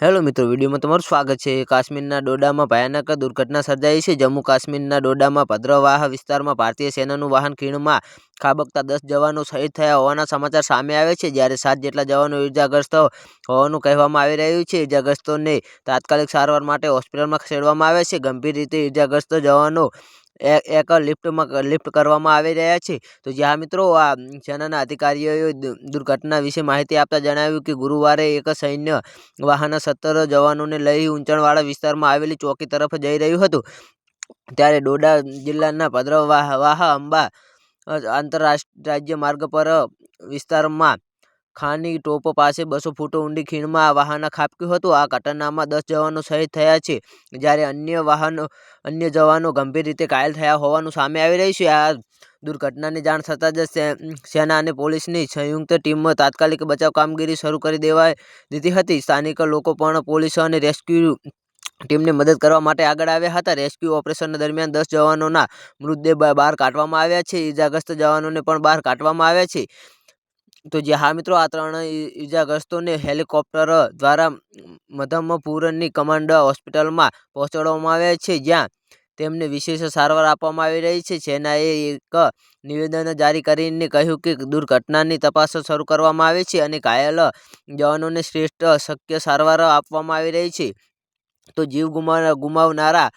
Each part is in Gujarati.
હેલો મિત્રો, વિડીયોમાં તમારું સ્વાગત છે. કાશ્મીરના ડોડામાં ભયાનક દુર્ઘટના સર્જાઈ છે. જમ્મુ કાશ્મીરના ડોડામાં ભદ્રવાહ વિસ્તારમાં ભારતીય સેનાનું વાહન ખીણમાં ખાબકતા દસ જવાનો શહીદ થયા હોવાના સમાચાર સામે આવે છે. જ્યારે સાત જેટલા જવાનો ઇજાગ્રસ્ત હોવાનું કહેવામાં આવી રહ્યું છે. ઇજાગ્રસ્તોને તાત્કાલિક સારવાર માટે હોસ્પિટલમાં ખસેડવામાં આવે છે. ગંભીર રીતે ઇજાગ્રસ્ત જવાનો એક લિફ્ટમાં લિફ્ટ કરવામાં આવી રહ્યા છે. તો જ્યાં મિત્રો, આ સેનાના અધિકારીઓએ દુર્ઘટના વિશે માહિતી આપતા જણાવ્યું કે ગુરુવારે એક સૈન્ય વાહન સત્તર જવાનોને લઈ ઊંચાણવાળા વિસ્તારમાં આવેલી ચોકી તરફ જઈ રહ્યું હતું. ત્યારે ડોડા જિલ્લાના ભદ્રવાહ, વાહ અંબા રાજ્ય માર્ગ પર વિસ્તારમાં ખાની ટોપ પાસે બસો ફૂટ ઊંડી ખીણમાં વાહન ખાબક્યું હતું. આ ઘટનામાં દસ જવાનો શહીદ થયા છે. જ્યારે અન્ય વાહનો, અન્ય જવાનો ગંભીર રીતે ઘાયલ થયા હોવાનું સામે આવી રહ્યું છે. આ દુર્ઘટનાની જાણ થતાં જ સેના અને પોલીસની સંયુક્ત ટીમ તાત્કાલિક બચાવ કામગીરી શરૂ કરી દેવાઈ દીધી હતી. સ્થાનિક લોકો પણ પોલીસ અને રેસ્ક્યુ ટીમને મદદ કરવા માટે આગળ આવ્યા હતા. રેસ્ક્યુ ઓપરેશન દરમિયાન દસ જવાનોના મૃતદેહ બહાર કાઢવામાં આવ્યા છે. ઇજાગ્રસ્ત જવાનોને પણ બહાર કાઢવામાં આવ્યા છે. તો જે હા મિત્રો, આ ત્રણ ઇજાગ્રસ્તોને હેલિકોપ્ટર દ્વારા મધમપુરની કમાન્ડ હોસ્પિટલમાં પહોંચાડવામાં આવ્યા છે, જ્યાં તેમને વિશેષ સારવાર આપવામાં આવી રહી છે. સેનાએ એક નિવેદન જારી કરીને કહ્યું કે, દુર્ઘટનાની તપાસ શરૂ કરવામાં આવી છે અને ઘાયલ જવાનોને શ્રેષ્ઠ શક્ય સારવાર આપવામાં આવી રહી છે. તો જીવ ગુમા ગુમાવનારા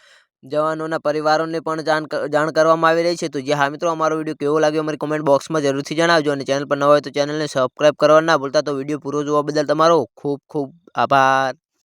જવાનોના પરિવારોને પણ જાણ જાણ કરવામાં આવી રહી છે. તો જે હા મિત્રો, અમારો વીડિયો કેવો લાગ્યો અમારી કોમેન્ટ બોક્સમાં જરૂરથી જણાવજો અને ચેનલ પર ન હોય તો ચેનલને સબસ્ક્રાઈબ કરવા ના ભૂલતા. તો વીડિયો પૂરો જોવા બદલ તમારો ખૂબ ખૂબ આભાર.